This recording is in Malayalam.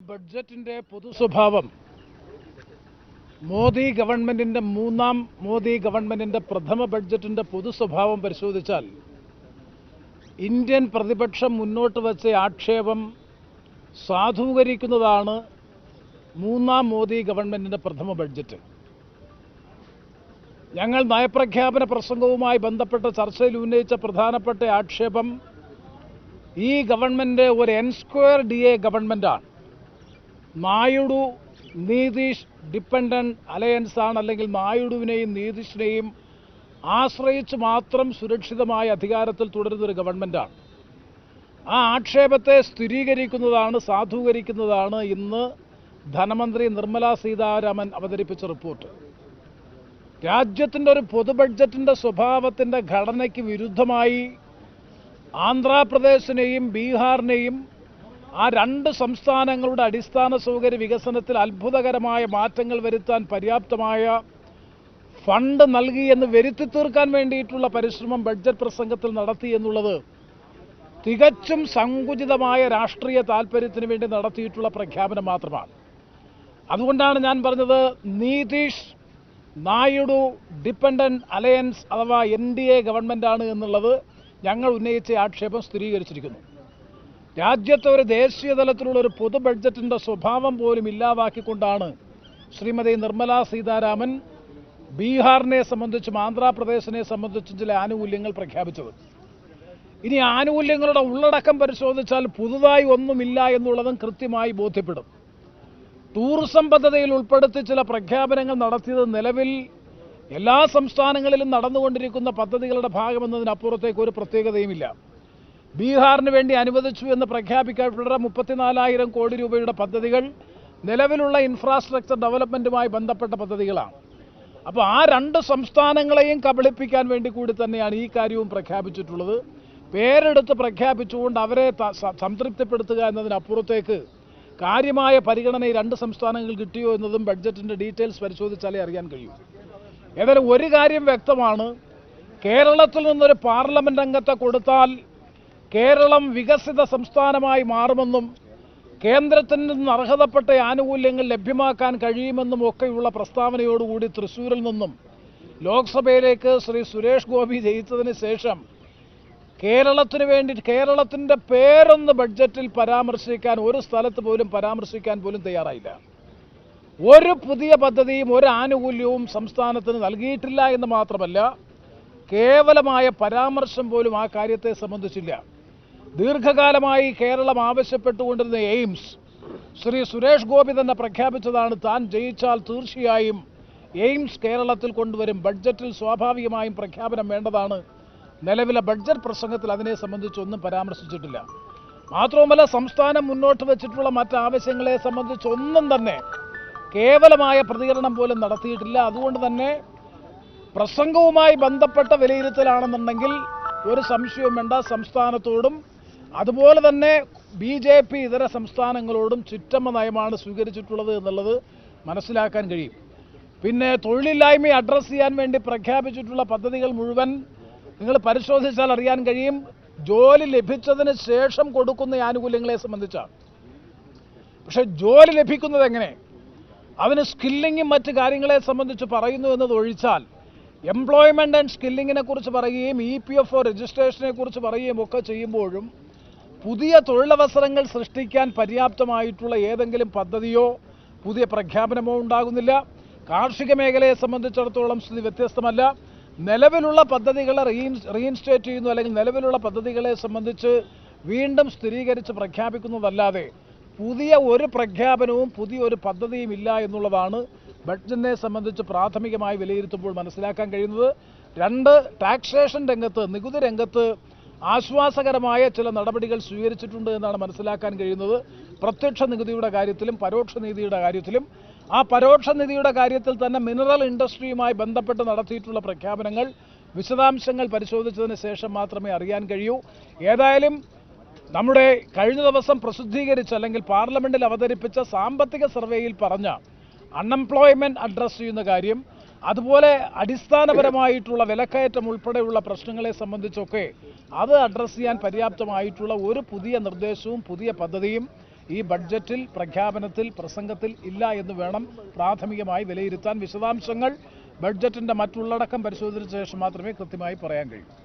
ബഡ്ജറ്റിന്റെ പൊതു സ്വഭാവം മോദി ഗവൺമെന്റിന്റെ മൂന്നാം മോദി ഗവൺമെന്റിന്റെ പ്രഥമ ബഡ്ജറ്റിന്റെ പൊതു സ്വഭാവം പരിശോധിച്ചാൽ ഇന്ത്യൻ പ്രതിപക്ഷം മുന്നോട്ട് വച്ച ആക്ഷേപം സാധൂകരിക്കുന്നതാണ് മൂന്നാം മോദി ഗവൺമെന്റിന്റെ പ്രഥമ ബഡ്ജറ്റ്. ഞങ്ങൾ നയപ്രഖ്യാപന പ്രസംഗവുമായി ബന്ധപ്പെട്ട ചർച്ചയിൽ ഉന്നയിച്ച പ്രധാനപ്പെട്ട ആക്ഷേപം ഈ ഗവൺമെന്റ് ഒരു എൻ സ്ക്വയർ ഡി എ ഗവൺമെന്റാണ്. നായിഡു നീതീഷ് ഡിപ്പെൻഡന്റ് അലയൻസ് ആണ് അല്ലെങ്കിൽ നായുഡുവിനെയും നീതീഷിനെയും ആശ്രയിച്ച് മാത്രം സുരക്ഷിതമായ അധികാരത്തിൽ തുടരുന്ന ഒരു ഗവൺമെന്റാണ്. ആ ആക്ഷേപത്തെ സ്ഥിരീകരിക്കുന്നതാണ് സാധൂകരിക്കുന്നതാണ് ഇന്ന് ധനമന്ത്രി നിർമ്മല സീതാരാമൻ അവതരിപ്പിച്ച റിപ്പോർട്ട്. രാജ്യത്തിന്റെ ഒരു പൊതു ബഡ്ജറ്റിന്റെ സ്വഭാവത്തിന്റെ ഘടനയ്ക്ക് വിരുദ്ധമായി ആന്ധ്രാപ്രദേശിനെയും ബീഹാറിനെയും ആ രണ്ട് സംസ്ഥാനങ്ങളുടെ അടിസ്ഥാന സൗകര്യ വികസനത്തിൽ അത്ഭുതകരമായ മാറ്റങ്ങൾ വരുത്താൻ പര്യാപ്തമായ ഫണ്ട് നൽകി എന്ന് വരുത്തി തീർക്കാൻ വേണ്ടിയിട്ടുള്ള പരിശ്രമം ബഡ്ജറ്റ് പ്രസംഗത്തിൽ നടത്തി എന്നുള്ളത് തികച്ചും സങ്കുചിതമായ രാഷ്ട്രീയ താല്പര്യത്തിന് വേണ്ടി നടത്തിയിട്ടുള്ള പ്രഖ്യാപനം മാത്രമാണ്. അതുകൊണ്ടാണ് ഞാൻ പറഞ്ഞത് നീതീഷ് നായിഡു ഡിപ്പെൻഡന്റ് അലയൻസ് അഥവാ എൻ ഡി എ ഗവൺമെന്റാണ് എന്നുള്ളത് ഞങ്ങൾ ഉന്നയിച്ച ആക്ഷേപം സ്ഥിരീകരിച്ചിരിക്കുന്നു. രാജ്യത്തെ ഒരു ദേശീയ തലത്തിലുള്ള ഒരു പൊതു ബഡ്ജറ്റിന്റെ സ്വഭാവം പോലും ഇല്ലാതാക്കിക്കൊണ്ടാണ് ശ്രീമതി നിർമ്മല സീതാരാമൻ ബീഹാറിനെ സംബന്ധിച്ചും ആന്ധ്രാപ്രദേശിനെ സംബന്ധിച്ചും ചില ആനുകൂല്യങ്ങൾ പ്രഖ്യാപിച്ചത്. ഇനി ആനുകൂല്യങ്ങളുടെ ഉള്ളടക്കം പരിശോധിച്ചാൽ പുതുതായി ഒന്നുമില്ല എന്നുള്ളതും കൃത്യമായി ബോധ്യപ്പെടും. ടൂറിസം പദ്ധതിയിൽ ഉൾപ്പെടുത്തി ചില പ്രഖ്യാപനങ്ങൾ നടത്തിയത് നിലവിൽ എല്ലാ സംസ്ഥാനങ്ങളിലും നടന്നുകൊണ്ടിരിക്കുന്ന പദ്ധതികളുടെ ഭാഗമെന്നതിനപ്പുറത്തേക്ക് ഒരു പ്രത്യേകതയുമില്ല. ബീഹാറിന് വേണ്ടി അനുവദിച്ചു എന്ന് പ്രഖ്യാപിക്കപ്പെട്ട മുപ്പത്തിനാലായിരം കോടി രൂപയുടെ പദ്ധതികൾ നിലവിലുള്ള ഇൻഫ്രാസ്ട്രക്ചർ ഡെവലപ്മെന്റുമായി ബന്ധപ്പെട്ട പദ്ധതികളാണ്. അപ്പോൾ ആ രണ്ട് സംസ്ഥാനങ്ങളെയും കബളിപ്പിക്കാൻ വേണ്ടി കൂടി തന്നെയാണ് ഈ കാര്യവും പ്രഖ്യാപിച്ചിട്ടുള്ളത്. പേരെടുത്ത് പ്രഖ്യാപിച്ചുകൊണ്ട് അവരെ സംതൃപ്തിപ്പെടുത്തുക എന്നതിനപ്പുറത്തേക്ക് കാര്യമായ പരിഗണന ഈ രണ്ട് സംസ്ഥാനങ്ങൾ കിട്ടിയോ എന്നതും ബഡ്ജറ്റിന്റെ ഡീറ്റെയിൽസ് പരിശോധിച്ചാലേ അറിയാൻ കഴിയൂ. ഏതായാലും ഒരു കാര്യം വ്യക്തമാണ്. കേരളത്തിൽ നിന്നൊരു പാർലമെന്റ് അംഗത്തെ കൊടുത്താൽ കേരളം വികസിത സംസ്ഥാനമായി മാറുമെന്നും കേന്ദ്രത്തിൽ നിന്ന് അർഹതപ്പെട്ട ആനുകൂല്യങ്ങൾ ലഭ്യമാക്കാൻ കഴിയുമെന്നും ഒക്കെയുള്ള പ്രസ്താവനയോടുകൂടി തൃശ്ശൂരിൽ നിന്നും ലോക്സഭയിലേക്ക് ശ്രീ സുരേഷ് ഗോപി ജയിച്ചതിന് ശേഷം കേരളത്തിന് വേണ്ടി കേരളത്തിന്റെ പേരൊന്ന് ബഡ്ജറ്റിൽ പരാമർശിക്കാൻ ഒരു സ്ഥലത്ത് പോലും പരാമർശിക്കാൻ പോലും തയ്യാറായില്ല. ഒരു പുതിയ പദ്ധതിയും ഒരു ആനുകൂല്യവും സംസ്ഥാനത്തിന് നൽകിയിട്ടില്ല എന്ന് മാത്രമല്ല കേവലമായ പരാമർശം പോലും ആ കാര്യത്തെ സംബന്ധിച്ചില്ല. ദീർഘകാലമായി കേരളം ആവശ്യപ്പെട്ടുകൊണ്ടിരുന്ന എയിംസ് ശ്രീ സുരേഷ് ഗോപി തന്നെ പ്രഖ്യാപിച്ചതാണ് താൻ ജയിച്ചാൽ തീർച്ചയായും എയിംസ് കേരളത്തിൽ കൊണ്ടുവരും. ബഡ്ജറ്റിൽ സ്വാഭാവികമായും പ്രഖ്യാപനം വേണ്ടതാണ്. നിലവിലെ ബഡ്ജറ്റ് പ്രസംഗത്തിൽ അതിനെ സംബന്ധിച്ചൊന്നും പരാമർശിച്ചിട്ടില്ല. മാത്രവുമല്ല സംസ്ഥാനം മുന്നോട്ട് വെച്ചിട്ടുള്ള മറ്റ് ആവശ്യങ്ങളെ സംബന്ധിച്ചൊന്നും തന്നെ കേവലമായ പ്രതികരണം പോലും നടത്തിയിട്ടില്ല. അതുകൊണ്ട് തന്നെ പ്രസംഗവുമായി ബന്ധപ്പെട്ട വിലയിരുത്തലാണെന്നുണ്ടെങ്കിൽ ഒരു സംശയവും വേണ്ട. സംസ്ഥാനത്തോടും അതുപോലെ തന്നെ ബി ജെ പി ഇതര സംസ്ഥാനങ്ങളോടും ചുറ്റമ്മ നയമാണ് സ്വീകരിച്ചിട്ടുള്ളത് എന്നുള്ളത് മനസ്സിലാക്കാൻ കഴിയും. പിന്നെ തൊഴിലില്ലായ്മയെ അഡ്രസ്സ് ചെയ്യാൻ വേണ്ടി പ്രഖ്യാപിച്ചിട്ടുള്ള പദ്ധതികൾ മുഴുവൻ നിങ്ങൾ പരിശോധിച്ചാൽ അറിയാൻ കഴിയും. ജോലി ലഭിച്ചതിന് ശേഷം കൊടുക്കുന്ന ആനുകൂല്യങ്ങളെ സംബന്ധിച്ചാണ്. പക്ഷെ ജോലി ലഭിക്കുന്നത് എങ്ങനെ? അതിന് സ്കില്ലിങ്ങും മറ്റ് കാര്യങ്ങളെ സംബന്ധിച്ച് പറയുന്നു എന്നത് ഒഴിച്ചാൽ എംപ്ലോയ്മെന്റ് ആൻഡ് സ്കില്ലിങ്ങിനെ കുറിച്ച് പറയുകയും ഇ പി എഫ് ഒ രജിസ്ട്രേഷനെ കുറിച്ച് പറയുകയും ഒക്കെ ചെയ്യുമ്പോഴും പുതിയ തൊഴിലവസരങ്ങൾ സൃഷ്ടിക്കാൻ പര്യാപ്തമായിട്ടുള്ള ഏതെങ്കിലും പദ്ധതിയോ പുതിയ പ്രഖ്യാപനമോ ഉണ്ടാകുന്നില്ല. കാർഷിക മേഖലയെ സംബന്ധിച്ചിടത്തോളം സ്ഥിതി വ്യത്യസ്തമല്ല. നിലവിലുള്ള പദ്ധതികളെ റീഇൻ റീഇൻസ്റ്റേറ്റ് ചെയ്യുന്നു അല്ലെങ്കിൽ നിലവിലുള്ള പദ്ധതികളെ സംബന്ധിച്ച് വീണ്ടും സ്ഥിരീകരിച്ച് പ്രഖ്യാപിക്കുന്നതല്ലാതെ പുതിയ ഒരു പ്രഖ്യാപനവും പുതിയ ഒരു പദ്ധതിയും ഇല്ല എന്നുള്ളതാണ് ബഡ്ജറ്റിനെ സംബന്ധിച്ച് പ്രാഥമികമായി വിലയിരുത്തുമ്പോൾ മനസ്സിലാക്കാൻ കഴിയുന്നത്. രണ്ട് ടാക്സേഷൻ രംഗത്ത് നികുതി രംഗത്ത് ആശ്വാസകരമായ ചില നടപടികൾ സ്വീകരിച്ചിട്ടുണ്ട് എന്നാണ് മനസ്സിലാക്കാൻ കഴിയുന്നത്. പ്രത്യക്ഷ നികുതിയുടെ കാര്യത്തിലും പരോക്ഷ നികുതിയുടെ കാര്യത്തിലും. ആ പരോക്ഷ നിധിയുടെ കാര്യത്തിൽ തന്നെ മിനറൽ ഇൻഡസ്ട്രിയുമായി ബന്ധപ്പെട്ട് നടത്തിയിട്ടുള്ള പ്രഖ്യാപനങ്ങൾ വിശദാംശങ്ങൾ പരിശോധിച്ചതിന് ശേഷം മാത്രമേ അറിയാൻ കഴിയൂ. ഏതായാലും നമ്മുടെ കഴിഞ്ഞ ദിവസം പ്രസിദ്ധീകരിച്ച അല്ലെങ്കിൽ പാർലമെന്റിൽ അവതരിപ്പിച്ച സാമ്പത്തിക സർവേയിൽ പറഞ്ഞ അൺഎംപ്ലോയ്മെന്റ് അഡ്രസ്സ് ചെയ്യുന്ന കാര്യം അതുപോലെ അടിസ്ഥാനപരമായിട്ടുള്ള വിലക്കയറ്റം ഉൾപ്പെടെയുള്ള പ്രശ്നങ്ങളെ സംബന്ധിച്ചൊക്കെ അത് അഡ്രസ്സ് ചെയ്യാൻ പര്യാപ്തമായിട്ടുള്ള ഒരു പുതിയ നിർദ്ദേശവും പുതിയ പദ്ധതിയും ഈ ബഡ്ജറ്റിൽ പ്രഖ്യാപനത്തിൽ പ്രസംഗത്തിൽ ഇല്ല എന്ന് വേണം പ്രാഥമികമായി വിലയിരുത്താൻ. വിശദാംശങ്ങൾ ബഡ്ജറ്റിന്റെ മറ്റുള്ളടക്കം പരിശോധിച്ച ശേഷം മാത്രമേ കൃത്യമായി പറയാൻ കഴിയൂ.